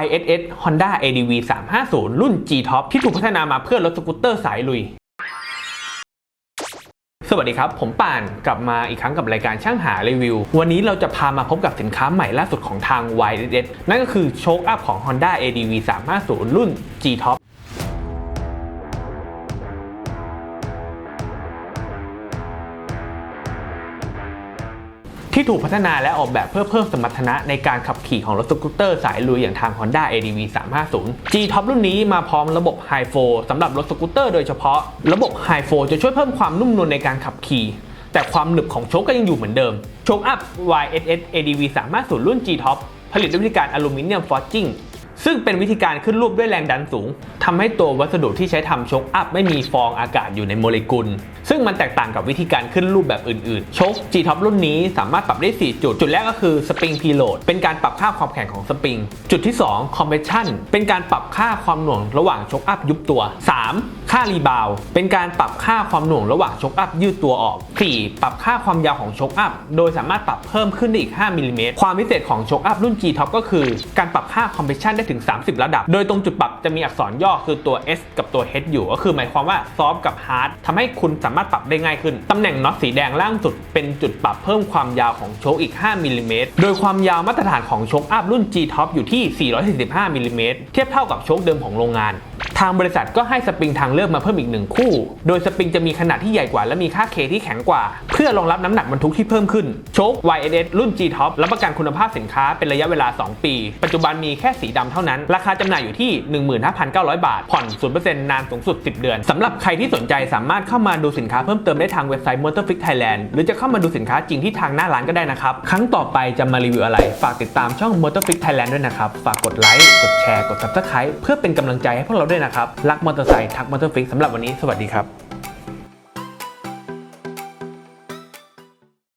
YSS Honda ADV 350 รุ่น G-Top ที่ถูกพัฒนามาเพื่อรถสกูตเตอร์สายลุย สวัสดีครับ ผมป่านกลับมาอีกครั้งกับรายการช่างหารีวิว วันนี้เราจะพามาพบกับสินค้าใหม่ล่าสุดของทาง YSS นั่นก็คือโชคอัพของ Honda ADV 350 รุ่น G-Top ที่ถูกพัฒนาและออกแบบเพื่อเพิ่มสมรรถนะในการขับขี่ของรถสกูตเตอร์สายลุยอย่างทาง Honda ADV 350 G-Top รุ่นนี้มาพร้อมระบบ High 4สำหรับรถสกูตเตอร์โดยเฉพาะ ระบบ High 4จะช่วยเพิ่มความนุ่มนวลในการขับขี่ แต่ความหนึบของโชคก็ยังอยู่เหมือนเดิม โชคอัพ YSS ADV 350 รุ่น G-Top ผลิตด้วยวิธีการอลูมิเนียมฟอร์จิง ซึ่งเป็นวิธีการขึ้นรูปด้วยแรงดันสูงทำให้ตัววัสดุที่ใช้ทำโชคอัพไม่มีฟองอากาศอยู่ในโมเลกุล ซึ่งมันแตกต่างกับวิธีการขึ้นรูปแบบอื่นๆ โชค G-Top รุ่นนี้สามารถปรับได้ 4 จุด จุดแรกก็คือ Spring Preload เป็นการปรับค่าความแข็งของสปริง จุดที่ 2 Compression เป็นการปรับค่าความหน่วงระหว่างโชคอัพยุบตัว 3. ค่ารีบาวเป็นการปรับค่าความหน่วงระหว่างโชคอัพยืดตัวออก 4. ปรับค่าความยาวของโชคอัพโดยสามารถปรับเพิ่มขึ้นได้อีก 5มิลลิเมตรความพิเศษของโชคอัพรุ่น G-Top ก็คือ การปรับค่า Compression ได้ถึง 30 ระดับ โดยตรงจุดปรับจะมีอักษรย่อคือตัว S กับตัว H อยู่ ก็คือหมายความว่า Soft กับ Hard ทำให้คุณสามารถปรับได้ง่ายขึ้น ตำแหน่งน็อตสีแดงล่างสุดเป็นจุดปรับเพิ่มความยาวของโชคอีก 5มิลลิเมตรโดยความยาวมาตรฐานของโชคอัพรุ่น G-Top อยู่ที่ 445มิลลิเมตรเทียบเท่ากับโชคเดิมของโรงงานทางบริษัทก็ให้สปริงทางเลือกมาเพิ่มอีกหนึ่งคู่ โดยสปริงจะมีขนาดที่ใหญ่กว่า และมีค่าเคที่แข็งกว่า เพื่อรองรับน้ำหนักบรรทุกที่เพิ่มขึ้น โชค YSS รุ่น G-Top รับประกันคุณภาพสินค้าเป็นระยะเวลา 2 ปี ปัจจุบันมีแค่สีดำเท่านั้น ราคาจำหน่ายอยู่ที่ 15,900 บาท ผ่อน 0%นานสูงสุด 10 เดือนสำหรับใครที่สนใจสามารถเข้ามาดูสินค้าเพิ่มเติมได้ทางเว็บไซต์ Motorfix Thailand หรือจะเข้ามาดูสินค้าจริงที่ทางหน้าร้านก็ได้นะครับ ครั้งต่อไปจะมารีวิวอะไร ฝากติดตามช่อง Motorfix Thailand ด้วยนะครับ ฝากกดไลค์ กดแชร์ กด Subscribe เพื่อเป็นกำลังใจให้พวกเราด้วยนะครับ รักมอเตอร์ไซค์ทัก Motorfix สำหรับวันนี้ สวัสดีครับ